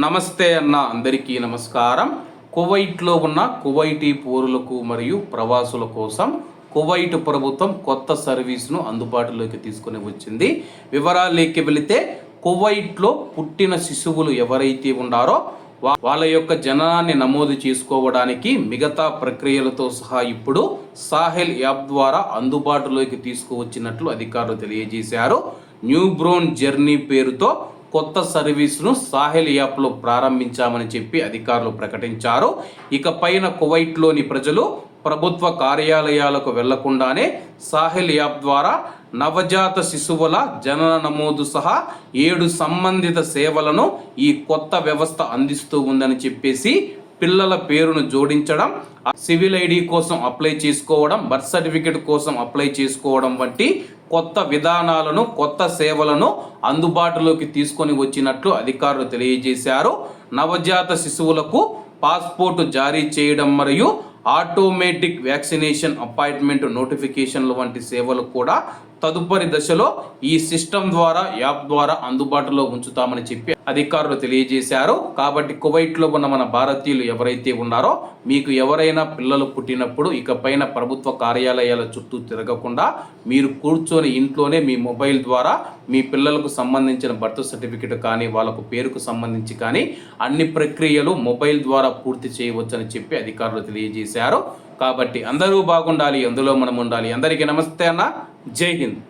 నమస్తే అన్న అందరికీ నమస్కారం. కువైట్లో ఉన్న కువైటీ పౌరులకు మరియు ప్రవాసుల కోసం కువైట్ ప్రభుత్వం కొత్త సర్వీస్ను అందుబాటులోకి తీసుకొని వచ్చింది. వివరాలేకి వెళితే కువైట్లో పుట్టిన శిశువులు ఎవరైతే ఉన్నారో వాళ్ళ యొక్క జననాన్ని నమోదు చేసుకోవడానికి మిగతా ప్రక్రియలతో సహా ఇప్పుడు సాహెల్ యాప్ ద్వారా అందుబాటులోకి తీసుకువచ్చినట్లు అధికారులు తెలియజేశారు. న్యూ బ్రోన్ జర్నీ పేరుతో కొత్త సర్వీస్ను సాహెల్ యాప్లో ప్రారంభించామని చెప్పి అధికారులు ప్రకటించారు. ఇక పైన కువైట్లోని ప్రజలు ప్రభుత్వ కార్యాలయాలకు వెళ్ళకుండానే సాహెల్ యాప్ ద్వారా నవజాత శిశువుల జనన నమోదు సహా ఏడు సంబంధిత సేవలను ఈ కొత్త వ్యవస్థ అందిస్తూ ఉందని చెప్పేసి పిల్లల పేరును జోడించడం సివిల్ ఐడి కోసం అప్లై చేసుకోవడం బర్త్ సర్టిఫికేట్ కోసం అప్లై చేసుకోవడం వంటి కొత్త విధానాలను కొత్త సేవలను అందుబాటులోకి తీసుకొని వచ్చినట్లు అధికారులు తెలియజేశారు. నవజాత శిశువులకు పాస్పోర్టు జారీ చేయడం మరియు ఆటోమేటిక్ వ్యాక్సినేషన్ అపాయింట్మెంట్ నోటిఫికేషన్లు వంటి సేవలు కూడా తదుపరి దశలో ఈ సిస్టమ్ ద్వారా యాప్ ద్వారా అందుబాటులో ఉంచుతామని చెప్పి అధికారులు తెలియజేశారు. కాబట్టి కువైట్లో ఉన్న మన భారతీయులు ఎవరైతే ఉన్నారో మీకు ఎవరైనా పిల్లలు పుట్టినప్పుడు ఇకపైన ప్రభుత్వ కార్యాలయాల చుట్టూ తిరగకుండా మీరు కూర్చొని ఇంట్లోనే మీ మొబైల్ ద్వారా మీ పిల్లలకు సంబంధించిన బర్త్ సర్టిఫికెట్ కానీ వాళ్ళకు పేరుకు సంబంధించి కానీ అన్ని ప్రక్రియలు మొబైల్ ద్వారా పూర్తి చేయవచ్చని చెప్పి అధికారులు తెలియజేశారు. కాబట్టి అందరూ బాగుండాలి అందులో మనం ఉండాలి. అందరికీ నమస్తే అన్న. जय हिंद।